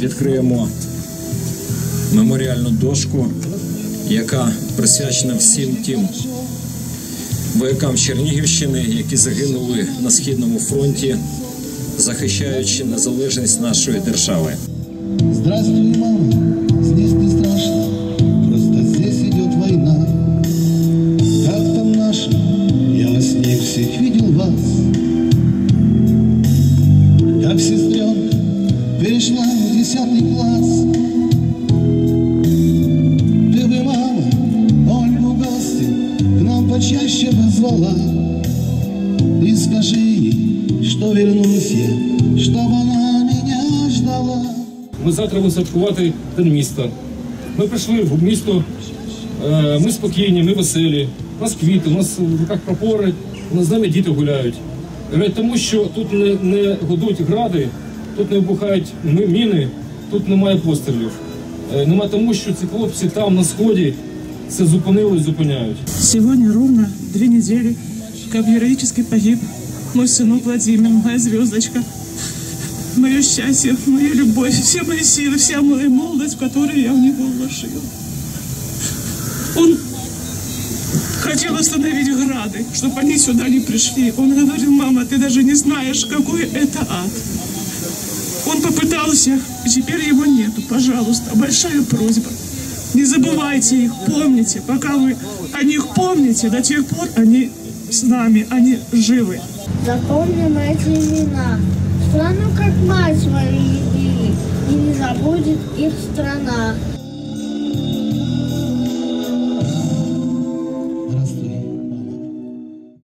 відкриємо меморіальну дошку, яка присвячена всім тим воякам Чернігівщини, які загинули на східному фронті, захищаючи незалежність нашої держави. Здравствуй, мама, перешла в десятый класс. Ты бы, мама, Ольгу в гости к нам почаще позвала. И скажи ей, что вернусь я, чтобы она меня ждала. Ми завтра будемо святкувати День міста. Ми прийшли в місто, е, ми спокійні, ми веселі. У нас квіти, у нас в руках прапори, у нас з нами діти гуляють. Е, Тому що тут не, не годують гради, тут не вибухають ми- міни, тут немає пострілів. Е, Нема тому, що ці хлопці там на сході це зупинили і зупиняють. Сегодня ровно две недели, как героически погиб мой сынок Владимир, моя звездочка, мое счастье, моя любовь, все мои силы, вся моя молодость, которую я в него вложила. Он хотел остановить грады, чтобы они сюда не пришли. Он говорил, мама, ты даже не знаешь, какой это ад. Он попытался, и теперь его нету. Пожалуйста, большая просьба. Не забывайте их, помните. Пока вы о них помните, до тех пор они с нами, они живы. Запомним эти имена. Страну как мать свою любили, и не забудет их страна.